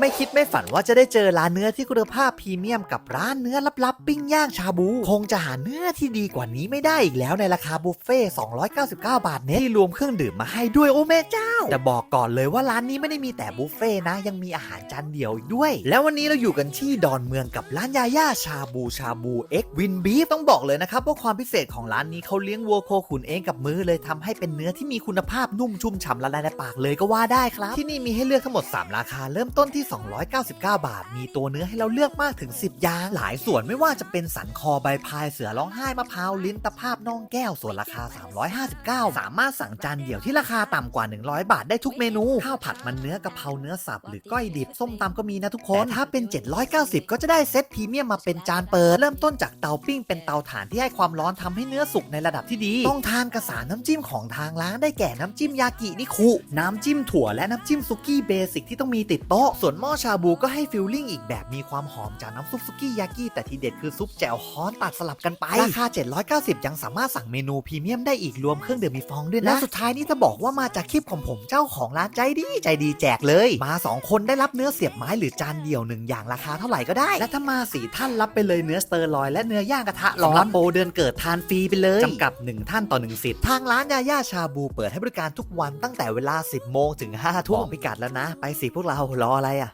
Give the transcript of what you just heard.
ไม่คิดไม่ฝันว่าจะได้เจอร้านเนื้อที่คุณภาพพรีเมียมกับร้านเนื้อลับๆ ปิ้งย่างชาบู คงจะหาเนื้อที่ดีกว่านี้ไม่ได้อีกแล้วในราคาบุฟเฟ่299 บาทเนตที่รวมเครื่องดื่มมาให้ด้วยโอ้แม่เจ้า แต่บอกก่อนเลยว่าร้านนี้ไม่ได้มีแต่บุฟเฟ่นะ ยังมีอาหารจานเดียวอีกด้วย แล้ววันนี้เราอยู่กันที่ดอนเมืองกับร้านยาย่าชาบูชาบูเอ็กวินบีฟต้องบอกเลยนะครับว่าความพิเศษของร้านนี้เขาเลี้ยงวัวโคขุนเองกับมือเลยทำให้เป็นเนื้อที่มีคุณภาพนุ่มชุ่มฉ่ำละลายในปากเลยก็ว่าได้ครับ ที่นี่มีให้เลือกทั้งหมด 3 ราคาเริ่มต้นที่299 บาท มีตัวเนื้อให้เราเลือกมากถึง 10 อย่าง หลายส่วนไม่ว่าจะเป็นสันคอใบพายเสือร้องไห้มะพร้าวลิ้นตะภาพน่องแก้วส่วนราคา 359 สามารถสั่งจานเดี่ยวที่ราคาต่ำกว่า 100 บาทได้ทุกเมนู ข้าวผัดมันเนื้อกะเพราเนื้อสับหรือก้อยดิบส้มตำก็มีนะทุกคนแต่ถ้าเป็น 790 ก็จะได้เซตพรีเมียมมาเป็นจานเปิด เริ่มต้นจากเตาปิ้งเป็นเตาถ่านที่ให้ความร้อนทำให้เนื้อสุกในระดับที่ดี ต้องทานกระสานน้ำจิ้มของทางร้านได้แก่น้ำจิ้มยากินิคุน้ำจิ้มถั่วและน้ำจิ้มซุกี้เบสิกที่ต้องมีติดโต๊ะส่วนหม้อชาบูก็ให้ฟิลลิ่งอีกแบบมีความหอมจากน้ำซุปซุกี้ยากิแต่ทีเด็ดคือซุปแจ่วฮ้อนตัดสลับกันไป ราคา 790 ยังสามารถสั่งเมนูพรีเมียมได้อีกรวมเครื่องดื่มมีฟองด้วยนะ และสุดท้ายนี่ถ้าบอกว่ามาจากคลิปของผมเจ้าของร้านใจดีใจดีแจกเลย มา 2 คนได้รับเนื้อเสียบไม้หรือจานเดียวหนึ่งอย่างราคาเท่าไหร่ก็ได้ และถ้ามาสี่ท่านรับไปเลยเนื้อสเตอร์ลอยและเนื้อย่างกระทะร้อนโปรเดือนเกิดทานฟรีไปเลยจำกัด1ท่านต่อ1สิทธิ์ทางร้านยาย่าชาบูเปิดให้บริการทุกวันตั้งแต่เวลา 10โมงถึง5ทุ่มบอกพิกัดแล้วนะ ไปสิพวกเรารออะไรอะ